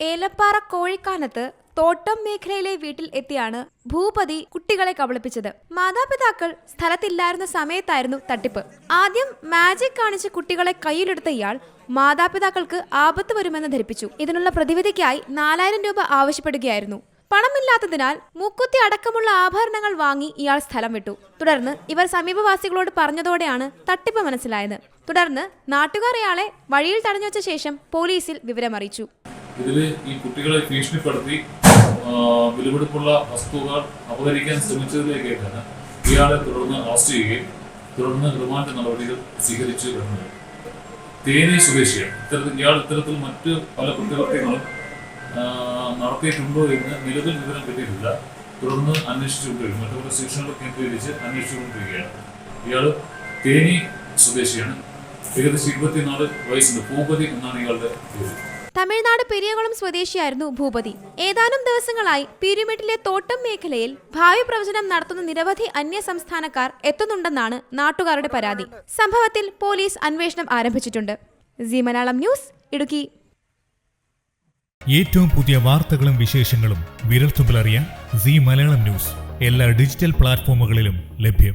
ഏലപ്പാറ കോഴിക്കാനത്ത് തോട്ടം മേഖലയിലെ വീട്ടിൽ എത്തിയാണ് ഭൂപതി കുട്ടികളെ കബളിപ്പിച്ചത്. മാതാപിതാക്കൾ സ്ഥലത്തില്ലായിരുന്ന സമയത്തായിരുന്നു തട്ടിപ്പ്. ആദ്യം മാജിക് കാണിച്ച് കുട്ടികളെ കയ്യിലെടുത്ത ഇയാൾ മാതാപിതാക്കൾക്ക് ആപത്ത് വരുമെന്ന് ധരിപ്പിച്ചു. ഇതിനുള്ള പ്രതിവിധിക്കായി നാലായിരം രൂപ ആവശ്യപ്പെടുകയായിരുന്നു. പണമില്ലാത്തതിനാൽ മൂക്കുത്തി അടക്കമുള്ള ആഭരണങ്ങൾ വാങ്ങി ഇയാൾ സ്ഥലം വിട്ടു. തുടർന്ന് ഇവർ സമീപവാസികളോട് പറഞ്ഞതോടെയാണ് തട്ടിപ്പ് മനസ്സിലായത്. തുടർന്ന് നാട്ടുകാർ ഇയാളെ വഴിയിൽ തടഞ്ഞുവച്ച ശേഷം പോലീസിൽ വിവരമറിയിച്ചു. ഇതിൽ ഈ കുട്ടികളെ ഭീഷണിപ്പെടുത്തി വിലപിടിപ്പുള്ള വസ്തുക്കൾ അപഹരിക്കാൻ ശ്രമിച്ചതിലേക്കാണ് ഇയാളെ തുടർന്ന് അറസ്റ്റ് ചെയ്യുകയും തുടർന്ന് റിമാൻഡ് നടപടികൾ സ്വീകരിച്ചു വരുന്നത്. തേനി സ്വദേശിയാണ്. ഇത്തരത്തിൽ ഇയാൾ ഇത്തരത്തിൽ മറ്റ് പല കുറ്റകൃത്യങ്ങളും നടത്തിയിട്ടുണ്ടോ എന്ന് നിലവിൽ വിവരം കിട്ടിയിട്ടില്ല. തുടർന്ന് അന്വേഷിച്ചുകൊണ്ടിരിക്കും പല സ്റ്റേഷനുകൾ കേന്ദ്രീകരിച്ച് അന്വേഷിച്ചുകൊണ്ടിരിക്കുകയാണ്. ഇയാൾ തേനി സ്വദേശിയാണ്. ഏകദേശം ഇരുപത്തിനാല് വയസ്സുണ്ട്. ഭൂപതി എന്നാണ് ഇയാളുടെ പേര്. തമിഴ്നാട് പെരിയകുളം സ്വദേശിയായിരുന്നു ഭൂപതി. ഏതാനും ദിവസങ്ങളായി പീരുമേട്ടിലെ തോട്ടം മേഖലയിൽ ഭാവി പ്രവചനം നടത്തുന്ന നിരവധി അന്യ സംസ്ഥാനക്കാർ എത്തുന്നുണ്ടെന്നാണ് നാട്ടുകാരുടെ പരാതി. സംഭവത്തിൽ പോലീസ് അന്വേഷണം ആരംഭിച്ചിട്ടുണ്ട്. Zee Malayalam news Idukki. ഏറ്റവും പുതിയ വാർത്തകളും വിശേഷങ്ങളും വിരൽത്തുമ്പിലറിയാൻ സി മലയാളം ന്യൂസ്. എല്ലാ ഡിജിറ്റൽ പ്ലാറ്റ്ഫോമുകളിലും ലഭ്യം.